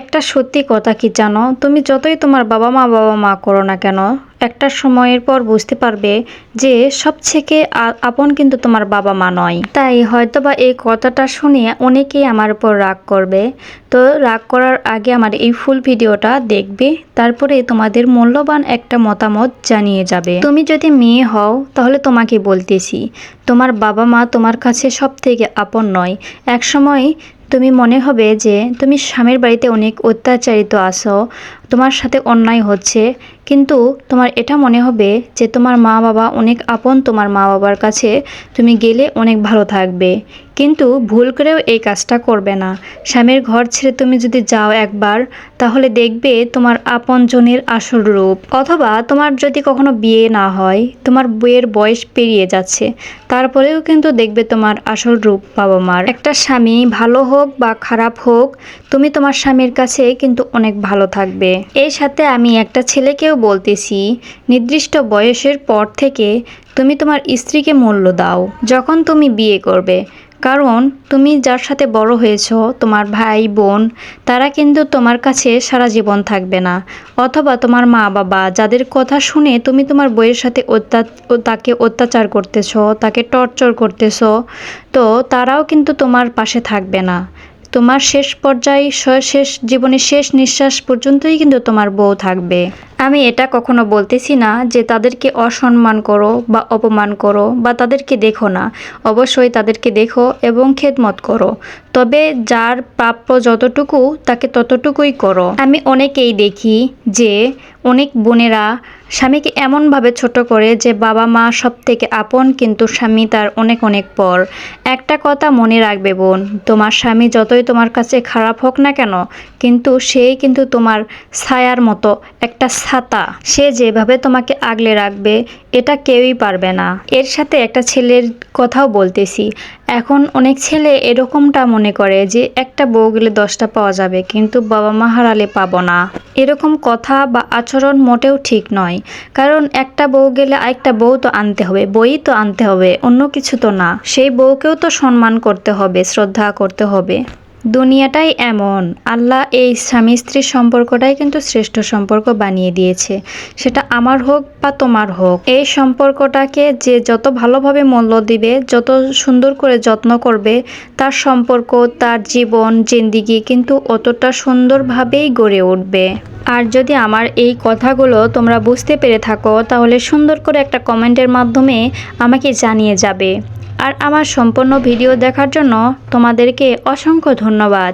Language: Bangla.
একটা সত্যি কথা কি জানো? তুমি যতই তোমার বাবা মা বাবা মা করো না কেন, একটা সময়ের পর বুঝতে পারবে যে সবথেকে আপন কিন্তু তোমার বাবা মা নয়। তাই হয়তোবা এই কথাটা শুনে অনেকেই আমার উপর রাগ করবে। তো রাগ করার আগে আমার এই ফুল ভিডিওটা দেখবে, তারপরে তোমাদের মূল্যবান একটা মতামত জানিয়ে যাবে। তুমি যদি মেয়ে হও, তাহলে তোমাকে বলতেছি, তোমার বাবা মা তোমার কাছে সব থেকে আপন নয়। একসময় তুমি মনে হবে যে তুমি স্বামীর বাড়িতে অনেক অত্যাচারিত আসো তোমার সাথে অন্যায় হচ্ছে, কিন্তু তোমার এটা মনে হবে যে তোমার মা বাবা অনেক আপন তোমার মা বাবার কাছে, তুমি গেলে অনেক ভালো থাকবে। কিন্তু ভুল করেও এই কাজটা করবে না। স্বামীর ঘর ছেড়ে তুমি যদি যাও একবার, তাহলে দেখবে তোমার আপনজনের আসল রূপ। অথবা তোমার যদি কখনো বিয়ে না হয়, তোমার বইয়ের বয়স পেরিয়ে যাচ্ছে, তারপরেও কিন্তু দেখবে তোমার আসল রূপ বাবা মার একটা স্বামী ভালো হোক বা খারাপ হোক, তুমি তোমার স্বামীর কাছে কিন্তু অনেক ভালো থাকবে। এর সাথে আমি একটা ছেলেকেও বলতেছি, নির্দিষ্ট বয়সের পর থেকে তুমি তোমার স্ত্রীকে মূল্য দাও, যখন তুমি বিয়ে করবে। কারণ তুমি যার সাথে বড় হয়েছো, তোমার ভাই, বোন, তারা কিন্তু তোমার কাছে সারা জীবন থাকবে না। অথবা তোমার মা, বাবা, যাদের কথা শুনে তুমি তোমার বইয়ের সাথে তাকে অত্যাচার করতেছো, তাকে টর্চর করতেছো, তো তারাও কিন্তু তোমার পাশে থাকবে না। তোমার শেষ পর্যায়ে শেষ জীবনের শেষ নিঃশ্বাস পর্যন্তই কিন্তু তোমার বউ থাকবে। আমি এটা কখনো বলতেছি না যে তাদেরকে অসম্মান করো বা অপমান করো বা তাদেরকে দেখো না। অবশ্যই তাদেরকে দেখো এবং খেদমত করো। তবে যার প্রাপ্য যতটুকু, তাকে ততটুকুই করো। আমি অনেকেই দেখি যে অনেক বোনেরা স্বামীকে এমনভাবে ছোট করে যে বাবা মা সব থেকে আপন, কিন্তু স্বামী তার অনেক অনেক পর। একটা কথা মনে রাখবে বোন, তোমার স্বামী যতই তোমার কাছে খারাপ হোক না কেন, কিন্তু সেই কিন্তু তোমার ছায়ার মতো, একটা ছাতা। সে যেভাবে তোমাকে আগলে রাখবে, এটা কেউই পারবে না। এর সাথে একটা ছেলের কথাও বলতেছি। এখন অনেক ছেলে এরকমটা মনে করে যে একটা বউ গেলে দশটা পাওয়া যাবে, কিন্তু বাবা মা হারালে পাবো না। এরকম কথা বা আচরণ মোটেও ঠিক নয়। কারণ একটা বউ গেলে আরেকটা বউ তো আনতে হবে, বই তো আনতে হবে, অন্য কিছু তো না। সেই বউকেও তো সম্মান করতে হবে, শ্রদ্ধা করতে হবে। দুনিয়াটাই এমন। আল্লাহ এই স্বামী স্ত্রীর সম্পর্কটাই কিন্তু শ্রেষ্ঠ সম্পর্ক বানিয়ে দিয়েছে। সেটা আমার হোক বা তোমার হোক। এই সম্পর্কটাকে যে যত ভালোভাবে মূল্য দিবে, যত সুন্দর করে যত্ন করবে, তার সম্পর্ক, তার জীবন, জিন্দিগি কিন্তু অতটা সুন্দরভাবেই গড়ে উঠবে। আর যদি আমার এই কথাগুলো তোমরা বুঝতে পেরে থাকো, তাহলে সুন্দর করে একটা কমেন্টের মাধ্যমে আমাকে জানিয়ে যাবে। আর আমার সম্পূর্ণ ভিডিও দেখার জন্য তোমাদেরকে অসংখ্য ধন্যবাদ।